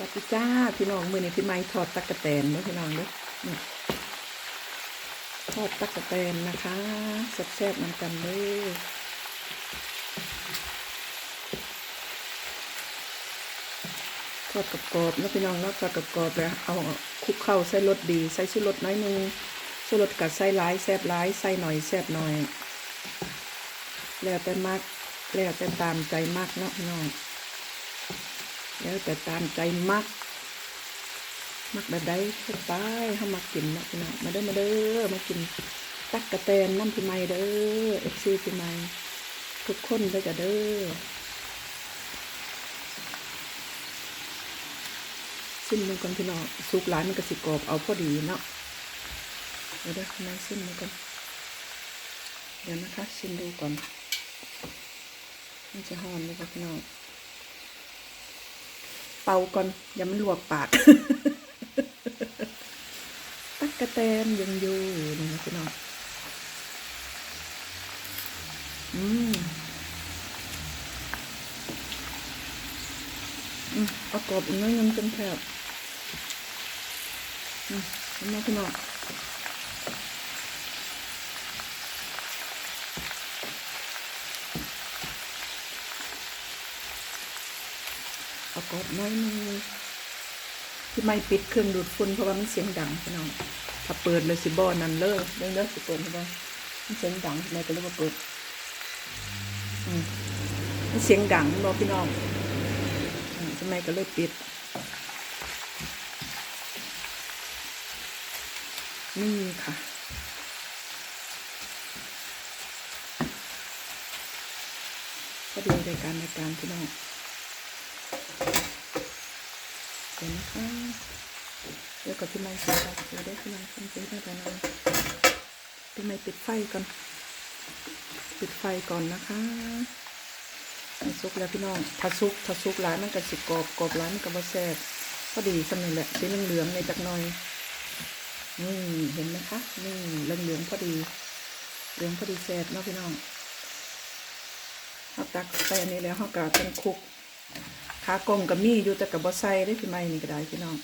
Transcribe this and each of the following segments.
วัสดีจ้าพี่น้องมือนี้พี่ไม้ทอดตักกะแตนเด้อพี่น้องเด้อนี่ทอดตักกะแตนนะคะแซ่บๆนำกันเลยทอดกรอบๆแล้วพี่น้องแล้วทอดกรอบๆแล้วเอาคลุกเข้าใส่รสดีใส่ชูรสน้อยนึงชูรสกับใส่หลายแซ่บหลายใส่หน่อยแซ่บหน่อย แล้วแต่มักแล้วแต่ตามใจมักเนาะพี่น้อง แล้วแต่ตามใจมัก มักแบบใดก็ไปเขามักกินเนาะพี่น้องมาเด้อมาเด้อมากินตักกระแตนน้ำพี่ไม้เด้อเอฟซีพี่ไม้ทุกคนเด้อจ้ะเด้อซิมมันก่อนพี่น้องสุกหลายมันก็สิกรอบเอาพอดีเนาะเดี๋ยวเด้อพี่ไม้ซิมมันก่อนเดี๋ยวนะคะชิมดูก่อนมันจะหอนเลยค่ะพี่น้อง เป่าก่อน อย่ามันลวกปาก ตักกระแตนยังอยู่นี่นะพี่น้องอืมอืมประกอบอีกน้อยนึงจนแคบอืมมาพี่น้องเอา กรอบน้อยนึงที่ไม่ปิดเครื่องดูดฝุ่นเพราะว่ามันเสียงดังพี่น้องถ้าเปิดเลยสิบอนั่นเลยเรื่องเลิกสิเปิดใช่ไหมมันเสียงดังทำไมก็เลยว่าเปิดมันเสียงดังบอพี่น้องอืมทำไมก็เลยปิดนี่ค่ะก็ดูรายการรายการพี่น้อง เดี๋ยวนะคะเดี๋ยวกับพี่ไม้สีครับเดี๋ยวได้พี่ไม้ขึ้นไปได้แต่นานพี่ไม้ปิดไฟก่อน ปิดไฟก่อนนะคะซุกแล้วพี่น้องถ้าซุกถ้าซุกหลายมันก็สิกรอบกรอบหลายมันก็บ่แซ่บพอดีสำเนึงแหละสีเหลืองๆในอยจักหน่อยนี่เห็นไหมคะนี่เหลืองๆพอดีเหลืองพอดีแซ่บเนาะพี่น้องเอาตักใส่อันนี้แล้วเขากาต้องคลุก ขากลมกับมีอยู่แต่กับบอใส่ได้พี่ไม่นี่ก็ได้พี่น้อง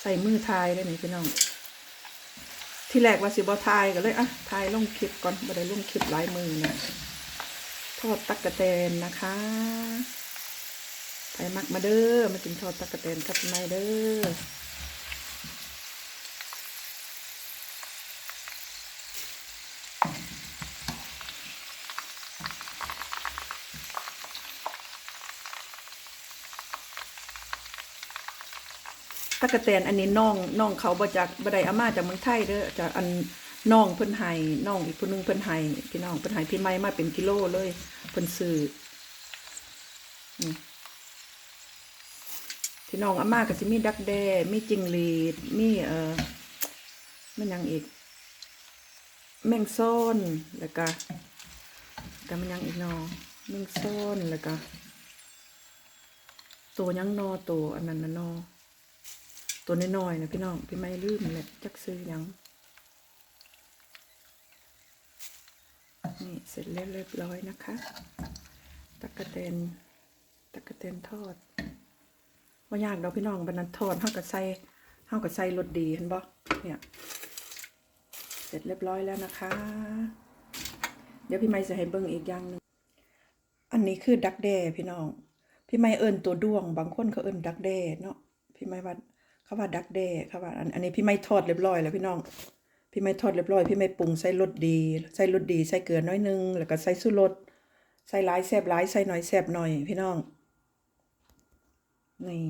ใส่มือทายได้ไหมพี่น้อง ที่แรกว่าสิบอทายก็เลยอะทายลงคลิปก่อนบ่ได้ลงคลิปหลายมือนะทอดตักกะแตนนะคะไปมักมาเด้อมากินทอดตักกะแตนกับพี่ไม่เด้อ กกะแตนอันนี้น้องน้องเขาบ่จากบ่ได้อามาจากเมืองไทยเด้อจากอันน้องเพิ่นให้น้องอีกผู้หนึงเพิ่นให้พี่น้องเพิ่นให้พี่ไม้มาเป็นกิโลเลยเพิ่นซื้อพี่น้องอาม่าก็สิมีดักแด้มีจิงหรีดมีเอ่อมันยังอีก แมงซ่อนแล้วก็แต่มันยังอีกนอแมงซ่อนแล้วก็ตัวยังนอตัวอันนั้นนะนอ ตัวน้อยๆนะพี่น้อง พี่ไม่ลืมแหละจักซื้อยัง นี่เสร็จเรียบร้อยนะคะ ตักกะเตนตักกะเตนทอดว่ายากดอกพี่น้องบันนั้นทอดเฮากับใส่เฮากับใส่รสดีเห็นบ่เนี่ยเสร็จเรียบร้อยแล้วนะคะ เดี๋ยวพี่ไม่จะให้เบิ่งอีกอย่างหนึ่งอันนี้คือดักแด้พี่น้อง พี่ไม่เอิ้นตัวด้วง บางคนเขาเอิ้นดักแด้เนาะพี่ไม่ว่า ขาว่าดักแด้เขาว่าอันอันนี้พี่ไม่ทอดเรียบร้อยแล้วพี่น้อง พี่ไม่ทอดเรียบร้อย พี่ไม่ปรุงใส่รสดี ใส่รสดี ใส่เกลือน้อยนึง แล้วก็ใส่สุรสใส่หลายแซบหลายใส่หน่อยแซบหน่อย พี่น้อง นี่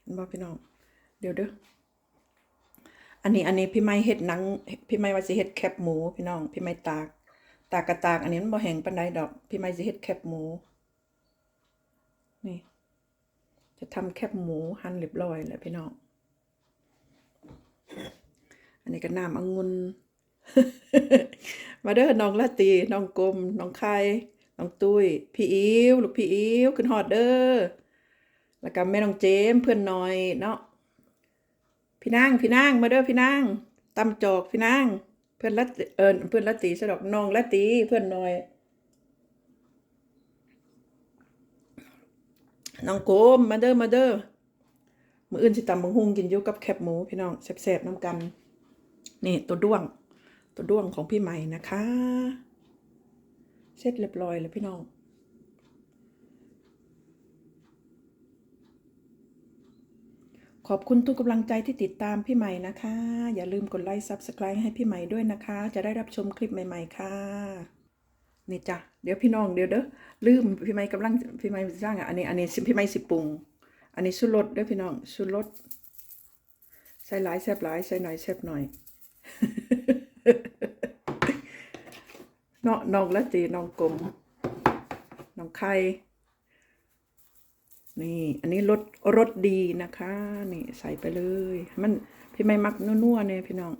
เห็นบ่พี่น้อง เดี๋ยวเด้อ อันนี้อันนี้พี่ไม่เฮ็ดหนัง พี่ไม่ว่าสิเฮ็ดแคบหมู พี่น้อง พี่ไม่ตาก ตากกระตาก อันนี้มันบ่แห้งปานใดดอก พี่ไม่สิเฮ็ดแคบหมู นี่ จะทำแคบหมูหั่นเรียบร้อยแล้วพี่น้อง อันนี้ก็น้ำองุ่นมาเด้อน้องละตีน้องกลมน้องไข่น้องตุ้ย พี่อิ๋วลูกพี่อิ๋วขึ้นฮอดเด้อแล้วก็แม่น้องเจมเพื่อนน้อยเนาะพี่นางพี่นางมาเด้อพี่นางตำจอกพี่นางเพื่อนละเอิญเพื่อนละตีสะดอกน้องละตีเพื่อนน้อย น้องโกมมาเด้อมาเด้อมืออื่นสิตำบังฮุงกินอยู่กับแคบหมูพี่น้องแซ่บๆน้ำกัน นี่ตัวด้วง ตัวด้วงของพี่ใหม่นะคะ เสร็จเรียบร้อยแล้วพี่น้องขอบคุณทุกกำลังใจที่ติดตามพี่ใหม่นะคะ อย่าลืมกดไลค์ Subscribe ให้พี่ใหม่ด้วยนะคะ จะได้รับชมคลิปใหม่ ๆ ค่ะ นี่จ้ะเดี๋ยวพี่น้องเดี๋ยวเด้อลืมพี่ใหม่กำลังพี่ใหม่สร้างอะอันนี้อันนี้พี่ใหม่สิปรุง อันนี้ชูรสเด้อพี่น้องชูรสใส่หลายแซบหลายใส่หน่อยแซบหน่อยเนาะน้องละตีน้องกลมน้องไข่นี่อันนี้รสรสดีนะคะ นี่ใส่ไปเลย มันพี่ไม่มักนัวๆเนี่ยพี่น้อง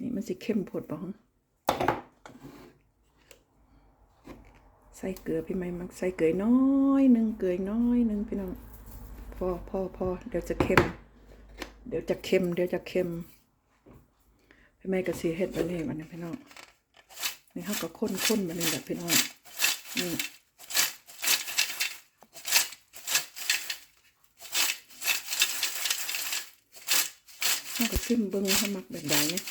นี่มันสิเข้มผดปะ ใส่เกลือพี่ไม่มักใส่เกลือน้อยหนึ่งเกลือน้อยหนึ่งพี่น้องพอพอพอเดี๋ยวจะเค็ม เดี๋ยวจะเค็ม เดี๋ยวจะเค็มพี่ไม่ก็สีเฮ็ดแบบนี้มันนะพี่น้องนี่เขาก็ข้นข้นๆแบบนี้แหละพี่น้องนี่เขาก็ซิมเบิ้งเขามักแบบใดเนี่ย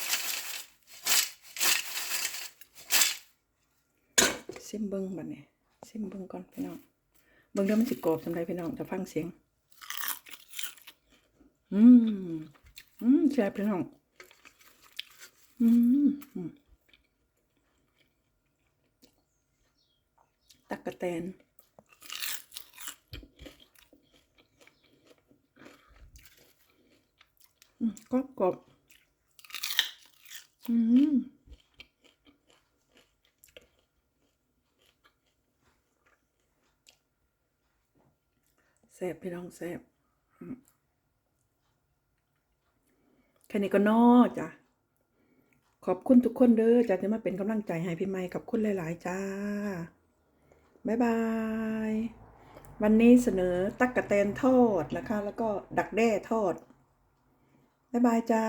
ซิมเบิ้งแบบนี้ซิมเบิ้งก่อนพี่น้องเบิ้งแล้วมันสิกรอบสำไรพี่น้องจะฟังเสียง อืมอืมแซ่บพี่น้อง อืมอืมตักกะแตนกรอบกรอบอืม แซ่บพี่น้องแซ่บแค่นี้ก็นอจ้ะ ขอบคุณทุกคนเด้อจ้ะที่มาเป็นกำลังใจให้พี่ไม้กับคุณหลาย ๆ จ้า บ๊ายบาย วันนี้เสนอตักกะแตนทอดนะคะ แล้วก็ดักแด้ทอด บ๊ายบายจ้า